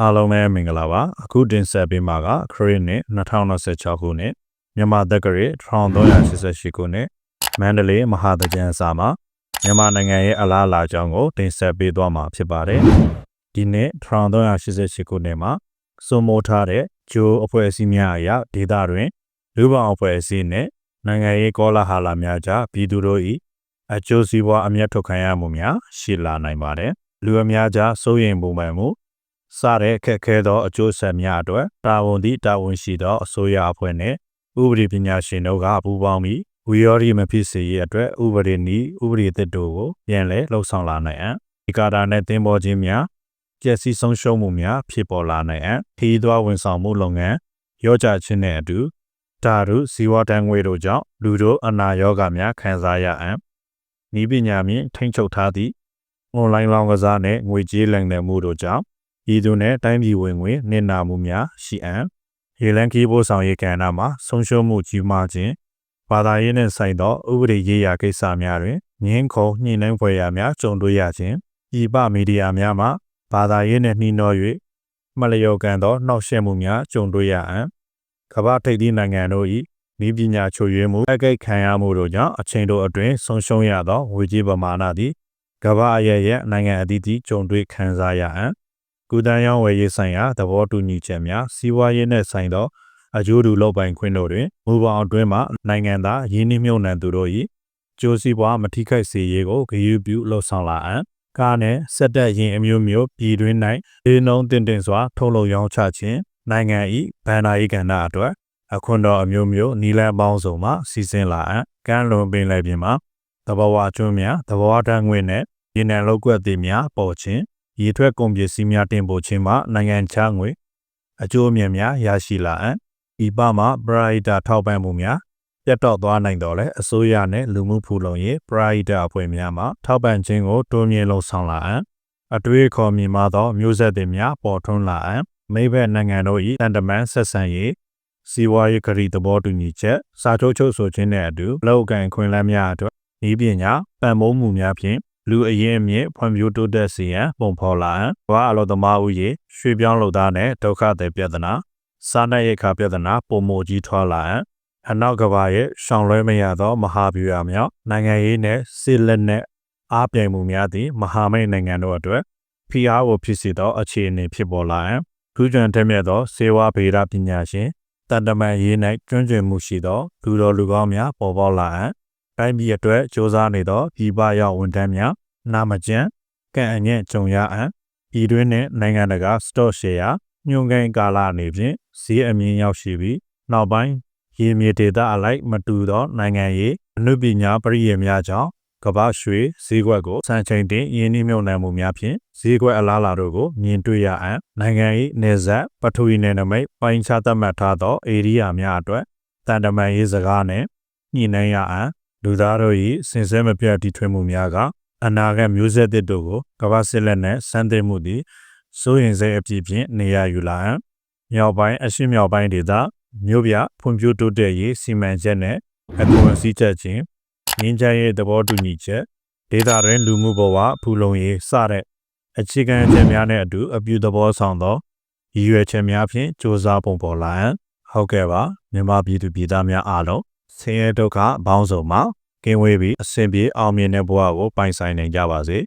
အားလုံးပဲမင်္ဂလာပါအခုတင်ဆက်ပေးမှာကခရစ်နှစ်2026ခုနှစ်မြန်မာတက္ကရာ1388ခုနှစ်မန္တလေးမဟာတကြံစာမှာမြန်မာနိုင်ငံရဲ့အလားအလာအကြောင်းကိုတင်ဆက်ပေးသွားမှာဖြစ်ပါတယ်ဒီနှစ်1388ခုနှစ်မှာစုံမိုးထားတဲ့ဂျိုးအဖွဲ့အစည်းများအရာဒေသတွင်လူ့ဘောင်အဖွဲ့အစည်းနဲ့နိုင်ငံရေးကောလာဟလများကြားပြည်သူတို့၏အကျိုးစီးပွားအမျက်ထုတ်ခံရမှုများရှိလာနိုင်ပါတယ်လူအများကြားစိုးရိမ်ပုံမှန်မှု စတဲ့အခက်ခဲသောအကျိုးဆက်များအတွက်တာဝန်သည့်တာဝန်ရှိသောအစိုးရအဖွဲ့နှင့်ဥပဒေပညာရှင်တို့ကပူးပေါင်းပြီးဝီယော်ရီမဖြစ်စေရေးအတွက်ဥပဒေနည်းဥပဒေသစ်တို့ကိုပြန်လည်လှုပ်ဆောင်လာနိုင်အံ့ဒီကာတာနဲ့တင်ပေါ်ခြင်းများကျက်စီဆုံးရှုံးမှုများဖြစ်ပေါ်လာနိုင်အံ့ခီးသွွားဝန်ဆောင်မှုလုပ်ငန်းရောကြခြင်းနဲ့အတူဓာတုဇီဝတန်ငွေတို့ကြောင့်လူတို့အနာရောဂါများခံစားရအံ့ဤပညာမြင့်ထိမ့်ချုပ်ထားသည့်အွန်လိုင်းလောင်းကစားနဲ့ငွေကြေးလိမ်လည်မှုတို့ကြောင့် ဤသူနဲ့တိုင်းပြည်ဝင်ငွေနစ်နာမှုများရှိအံ့ရေလန်ကီးပို့ဆောင်ရေးကဏ္ဍမှာဆုံးရှုံးမှုကြီးမားခြင်းဘာသာရေးနဲ့ဆိုင်သောဥပဒေရေးရာကိစ္စများတွင်ငင်းခုန်ညှိနှိုင်းဖွယ်ရာများကြုံတွေ့ရခြင်းဤပမီဒီယာများမှဘာသာရေးနှင့်နှီးနှော၍မလျော်ကန်သောနှောက်ယှက်မှုများကြုံတွေ့ရအံ့ကမ္ဘာထိပ်သီးနိုင်ငံတို့၏ဤပညာချို့ယွင်းမှုအကိတ်ခံရမှုတို့ကြောင့်အချိန်တို့အတွင်းဆုံးရှုံးရသောဝေကြီးပမာဏသည်ကမ္ဘာအရဲ့ရဲ့နိုင်ငံအသီးသီးကြုံတွေ့ခံစားရအံ့ ကုသန်းရောင်းဝယ်ရေးဆိုင်ရာသဘောတူညီချက်များစီးပွားရေးနှင့်ဆိုင်သောအကျိုးတူလုပ်ပိုင်ခွင့်တို့တွင်မူပေါင်းအတွင်းမှနိုင်ငံသားရင်းနှီးမြှုပ်နှံသူတို့၏ကျိုးစီးပွားမထိခိုက်စေရေးကိုဂရုပြုလှုံ့ဆော်လာအံ့ကားနှင့်စက်တက်ရင်အမျိုးမျိုးပြည်တွင်း၌ဒေနှုံတင်တင်စွာထုတ်လုပ်ရောင်းချခြင်းနိုင်ငံ၏ဗန္ဒာရေးကဏ္ဍအတွက်အခွန်တော်အမျိုးမျိုးနီလန်ပေါင်းစုံမှစီစဉ်လာအံ့ကမ်းလွန်ပင်လယ်ပြင်မှာတဘာဝကျွန်းများတဘာဝတန်းငွေနှင့်ရေနံလောက်ကွက်သည်များပေါ်ခြင်း ရေထွက်ကုန်ပစ္စည်းများတင်ပို့ခြင်းမှနိုင်ငံခြားငွေအကျိုးအမြတ်များရရှိလာအံ့ဤပမှာပရာဟိတထောက်ပံ့မှုများပြတ်တော့သွားနိုင်တော့လဲအစိုးရနဲ့လူမှုဖူလုံရေးပရာဟိတအဖွဲ့များမှထောက်ပံ့ခြင်းကိုတိုးမြှင့်လှုံ့ဆော်လာအံ့အတွေ့အခေါ်မြင်မာသောမျိုးဆက်တွေများပေါ်ထွန်းလာအံ့မိဘနိုင်ငံတို့၏တန်တမန်ဆက်ဆံရေးစီးပွားရေးခရီးသဘောတူညီချက်စာချုပ်ချုပ်ဆိုခြင်းနဲ့အတူလောက်ကန်ခွင့်လန်းများအတွက်ဤပညာပံ့ပိုးမှုများဖြင့် လူအရင်အမြင့်ဖွံ့ဖြိုးတိုးတက်စေရန်ပုံဖော်လာဘာအလောသမားဦးရေရွှေပြောင်းလုပ်သားနဲ့ဒုက္ခသည်ပြဿနာစားနပ်ရိက္ခာပြဿနာပုံမိုကြီးထွားလာအနောက်ကဘာရဲ့ရှောင်လွှဲမရသော မဟာဗျူဟာမြောက်နိုင်ငံရေးနဲ့စစ်လက်နက်အားပြိုင်မှုများသည့်မဟာမိတ်နိုင်ငံတို့အတွက်ဖိအားကိုဖြစ်စေသော အခြေအနေဖြစ်ပေါ်လာထူးချွန်တဲ့မြတ်သောစေဝါဗေဒပညာရှင်တန်တမန်ရေး၌ကျွမ်းကျင်မှုရှိသောလူတော်လူကောင်းများပေါ်ပေါက်လာအံ့ တိုင်းပြည်အတွက်စ조사နေသောပြည်ပရောက်ဝန်ထမ်းများနာမကျန်ကံအညံ့ကြုံရအံ့ပြည်တွင်းနှင့်နိုင်ငံတကာစတော့ရှယ်ယာညွန်ကိန်းကာလအနေဖြင့်ဈေးအမြင့်ရောက်ရှိပြီးနောက်ပိုင်းရေမြေဒေသအလိုက်မတူသောနိုင်ငံရေးအနုပညာပရိယာများကြောင့်ကမ္ဘာရွှေဈေးကွက်ကိုစံချိန်တင်ယင်းနှိမ့်မြုံနယ်မှုများဖြင့်ဈေးကွက်အလားအလာတို့ကိုမြင်တွေ့ရအံ့နိုင်ငံ၏နေဆက်ပထဝီနယ်နိမိတ်ပိုင်းခြားသတ်မှတ်ထားသောဧရိယာများအတွက်တန်တမန်ရေးစကားနှင့်ညှိနှိုင်းရအံ့ လူသားတို့၏စင်စဲမပြတ်တီထွင်မှုများကအနာဂတ်မျိုးဆက်သစ်တို့ကိုကမ္ဘာစစ်လက်နှင့်စမ်းသစ်မှုသည်စိုးရင်စိတ်အပြည့်ဖြင့်နေရယူလာအံ့မြောက်ပိုင်းအရှေ့မြောက်ပိုင်းဒေသမြို့ပြဖွံ့ဖြိုးတိုးတက်ရေးစီမံချက်နဲ့အကူအစီချက်ချင်းငင်းချရဲ့သဘောတူညီချက်ဒေသတွင်လူမှုဘဝဖူလုံရေးစတဲ့အခြေခံအချက်များနဲ့အတူအပြုသဘောဆောင်သောရည်ရွယ်ချက်များဖြင့်စ조사ပုံပေါ်လာအံ့ဟုတ်ကဲ့ပါမြန်မာပြည်သူပြည်သားများအားလုံးဆင်းရဲဒုက္ခအပေါင်းစုံမှာ ကင်းဝေးပြီးအဆင်ပြေအောင်မြင်တဲ့ဘဝကိုပိုင်ဆိုင်နိုင်ကြပါစေ